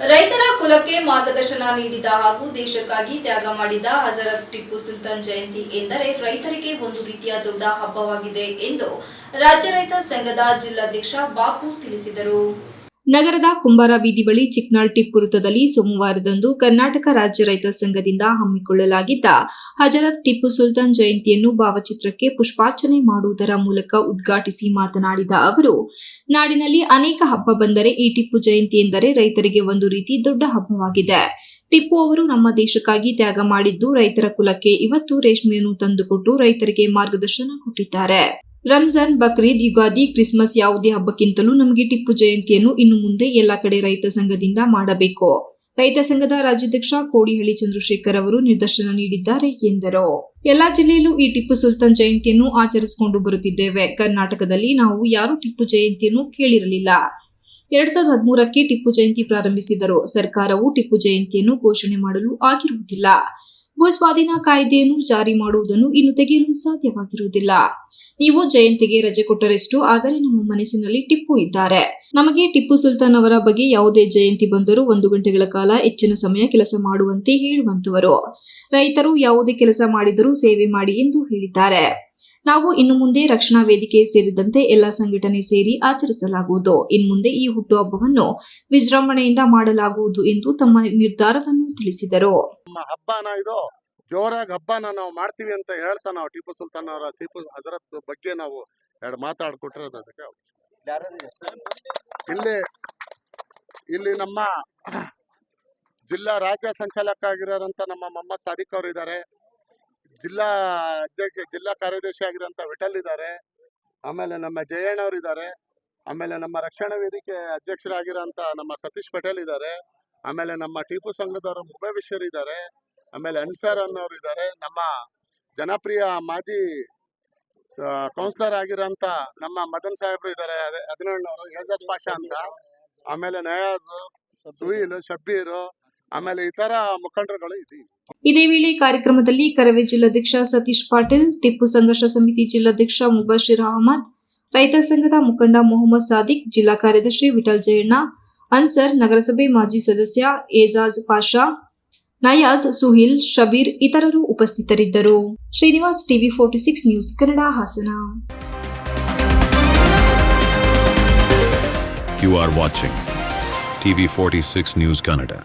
ರೈತರ ಕುಲಕ್ಕೆ ಮಾರ್ಗದರ್ಶನ ನೀಡಿದ ಹಾಗೂ ದೇಶಕ್ಕಾಗಿ ತ್ಯಾಗ ಮಾಡಿದ ಹಜರತ್ ಟಿಪ್ಪು ಸುಲ್ತಾನ್ ಜಯಂತಿ ಎಂದರೆ ರೈತರಿಗೆ ಒಂದು ರೀತಿಯ ದೊಡ್ಡ ಹಬ್ಬವಾಗಿದೆ ಎಂದು ರಾಜ್ಯ ರೈತ ಸಂಘದ ಜಿಲ್ಲಾಧ್ಯಕ್ಷ ಬಾಪು ತಿಳಿಸಿದರು. ನಗರದ ಕುಂಬಾರ ಬೀದಿ ಬಳಿ ಚಿಕ್ನಾಳ್ ಟಿಪ್ಪು ವೃತ್ತದಲ್ಲಿ ಸೋಮವಾರದಂದು ಕರ್ನಾಟಕ ರಾಜ್ಯ ರೈತ ಸಂಘದಿಂದ ಹಮ್ಮಿಕೊಳ್ಳಲಾಗಿದ್ದ ಹಜರತ್ ಟಿಪ್ಪು ಸುಲ್ತಾನ್ ಜಯಂತಿಯನ್ನು ಭಾವಚಿತ್ರಕ್ಕೆ ಪುಷ್ಪಾರ್ಚನೆ ಮಾಡುವುದರ ಮೂಲಕ ಉದ್ಘಾಟಿಸಿ ಮಾತನಾಡಿದ ಅವರು, ನಾಡಿನಲ್ಲಿ ಅನೇಕ ಹಬ್ಬ ಬಂದರೆ ಈ ಟಿಪ್ಪು ಜಯಂತಿ ಎಂದರೆ ರೈತರಿಗೆ ಒಂದು ರೀತಿ ದೊಡ್ಡ ಹಬ್ಬವಾಗಿದೆ. ಟಿಪ್ಪು ಅವರು ನಮ್ಮ ದೇಶಕ್ಕಾಗಿ ತ್ಯಾಗ ಮಾಡಿದ್ದು ರೈತರ ಕುಲಕ್ಕೆ ಇವತ್ತು ರೇಷ್ಮೆಯನ್ನು ತಂದುಕೊಟ್ಟು ರೈತರಿಗೆ ಮಾರ್ಗದರ್ಶನ ಕೊಟ್ಟಿದ್ದಾರೆ. ರಂಜಾನ್ ಬಕ್ರೀದ್ ಯುಗಾದಿ, ಕ್ರಿಸ್ಮಸ್ ಯಾವುದೇ ಹಬ್ಬಕ್ಕಿಂತಲೂ ನಮಗೆ ಟಿಪ್ಪು ಜಯಂತಿಯನ್ನು ಇನ್ನು ಮುಂದೆ ಎಲ್ಲ ಕಡೆ ರೈತ ಸಂಘದಿಂದ ಮಾಡಬೇಕು. ರೈತ ಸಂಘದ ರಾಜ್ಯಾಧ್ಯಕ್ಷ ಕೋಡಿಹಳ್ಳಿ ಚಂದ್ರಶೇಖರ್ ಅವರು ನಿರ್ದೇಶನ ನೀಡಿದ್ದಾರೆ ಎಂದರು. ಎಲ್ಲಾ ಜಿಲ್ಲೆಯಲ್ಲೂ ಈ ಟಿಪ್ಪು ಸುಲ್ತಾನ್ ಜಯಂತಿಯನ್ನು ಆಚರಿಸಿಕೊಂಡು ಬರುತ್ತಿದ್ದೇವೆ. ಕರ್ನಾಟಕದಲ್ಲಿ ನಾವು ಯಾರು ಟಿಪ್ಪು ಜಯಂತಿಯನ್ನು ಕೇಳಿರಲಿಲ್ಲ. ಎರಡ್ ಸಾವಿರದ ಹದಿಮೂರಕ್ಕೆ ಟಿಪ್ಪು ಜಯಂತಿ ಪ್ರಾರಂಭಿಸಿದರು. ಸರ್ಕಾರವು ಟಿಪ್ಪು ಜಯಂತಿಯನ್ನು ಘೋಷಣೆ ಮಾಡಲು ಆಗಿರುವುದಿಲ್ಲ. ಭೂಸ್ವಾಧೀನ ಕಾಯ್ದೆಯನ್ನು ಜಾರಿ ಮಾಡುವುದನ್ನು ಇನ್ನು ತೆಗೆಯಲು ಸಾಧ್ಯವಾಗಿರುವುದಿಲ್ಲ. ನೀವು ಜಯಂತಿಗೆ ರಜೆ ಕೊಟ್ಟರೆಷ್ಟು ಆದರೆ ನಮ್ಮ ಮನಸ್ಸಿನಲ್ಲಿ ಟಿಪ್ಪು ಇದ್ದಾರೆ. ನಮಗೆ ಟಿಪ್ಪು ಸುಲ್ತಾನ್ ಅವರ ಬಗ್ಗೆ ಯಾವುದೇ ಜಯಂತಿ ಬಂದರೂ ಒಂದು ಗಂಟೆಗಳ ಕಾಲ ಹೆಚ್ಚಿನ ಸಮಯ ಕೆಲಸ ಮಾಡುವಂತೆ ಹೇಳುವಂತವರು. ರೈತರು ಯಾವುದೇ ಕೆಲಸ ಮಾಡಿದರೂ ಸೇವೆ ಮಾಡಿ ಎಂದು ಹೇಳಿದ್ದಾರೆ. ನಾವು ಇನ್ನು ಮುಂದೆ ರಕ್ಷಣಾ ವೇದಿಕೆ ಸೇರಿದಂತೆ ಎಲ್ಲ ಸಂಘಟನೆ ಸೇರಿ ಆಚರಿಸಲಾಗುವುದು. ಇನ್ನು ಮುಂದೆ ಈ ಹುಟ್ಟುಹಬ್ಬವನ್ನು ವಿಜೃಂಭಣೆಯಿಂದ ಮಾಡಲಾಗುವುದು ಎಂದು ತಮ್ಮ ನಿರ್ಧಾರವನ್ನು ತಿಳಿಸಿದರು. ಜೋರಾಗಿ ಹಬ್ಬನ ನಾವು ಮಾಡ್ತೀವಿ ಅಂತ ಹೇಳ್ತಾ ನಾವು ಟಿಪ್ಪು ಸುಲ್ತಾನ್ ಅವರ ಟಿಪ್ಪು ಹಜರತ್ ಬಗ್ಗೆ ನಾವು ಎರಡು ಮಾತಾಡ್ಕೊಟ್ಟಿರೋದು ಅದಕ್ಕೆ. ಇಲ್ಲಿ ಇಲ್ಲಿ ನಮ್ಮ ಜಿಲ್ಲಾ ರಾಜ್ಯ ಸಂಚಾಲಕ ಆಗಿರೋರಂತ ನಮ್ಮ ಮೊಹಮ್ಮದ್ ಸಾದಿಕ್ ಅವರು ಇದ್ದಾರೆ ಜಿಲ್ಲಾ ಅಧ್ಯಕ್ಷ, ಜಿಲ್ಲಾ ಕಾರ್ಯದರ್ಶಿ ಆಗಿರೋಂಥ ವಿಠಲ್ ಇದ್ದಾರೆ ಆಮೇಲೆ ನಮ್ಮ ಜಯಣ್ಣ ಅವರು ಇದ್ದಾರೆ ಆಮೇಲೆ ನಮ್ಮ ರಕ್ಷಣಾ ವೇದಿಕೆ ಅಧ್ಯಕ್ಷರಾಗಿರೋಂಥ ನಮ್ಮ ಸತೀಶ್ ಪಟೇಲ್ ಇದ್ದಾರೆ ಆಮೇಲೆ ನಮ್ಮ ಟಿಪ್ಪು ಸಂಘದವರು ಮುಬೇಶ್ವರ್ ಇದ್ದಾರೆ ಆಮೇಲೆ ಅನ್ಸರ್ ಅನ್ನೋರು ಇದ್ದಾರೆ ನಮ್ಮ ಜನಪ್ರಿಯ ಮಾಜಿ ಕೌನ್ಸಿಲರ್ ಆಗಿರೋಂಥ ನಮ್ಮ ಮದನ್ ಸಾಹೇಬ್ರು ಇದ್ದಾರೆ ಹದಿನೇಳನವರು ಏಜಾಜ್ ಪಾಷಾ ಅಂತ. ಆಮೇಲೆ ನಯಾಜ್, ಸುಹೀಲ್, ಶಬ್ಬೀರ್, ಆಮೇಲೆ ಇತರ ಮುಖಂಡರುಗಳು ಇದೆ ಇದೇ ವೇಳೆ ಕಾರ್ಯಕ್ರಮದಲ್ಲಿ ಕರವೇ ಜಿಲ್ಲಾಧ್ಯಕ್ಷ ಸತೀಶ್ ಪಾಟೀಲ್, ಟಿಪ್ಪು ಸಂಘರ್ಷ ಸಮಿತಿ ಜಿಲ್ಲಾಧ್ಯಕ್ಷ ಮುಬಶಿರ್ ಅಹಮದ್, ರೈತ ಸಂಘದ ಮುಖಂಡ ಮೊಹಮ್ಮದ್ ಸಾದಿಕ್, ಜಿಲ್ಲಾ ಕಾರ್ಯದರ್ಶಿ ವಿಠಲ್ ಜಯಣ್ಣ, ಅನ್ಸರ್ ನಗರಸಭೆ ಮಾಜಿ ಸದಸ್ಯ ಏಜಾಜ್ ಪಾಷಾ ನಯಾಜ್, ಸುಹಿಲ್, ಶಬೀರ್ ಇತರರು ಉಪಸ್ಥಿತರಿದ್ದರು Srinivas TV forty six news, Kannada Hassan You are watching TV46 News Canada.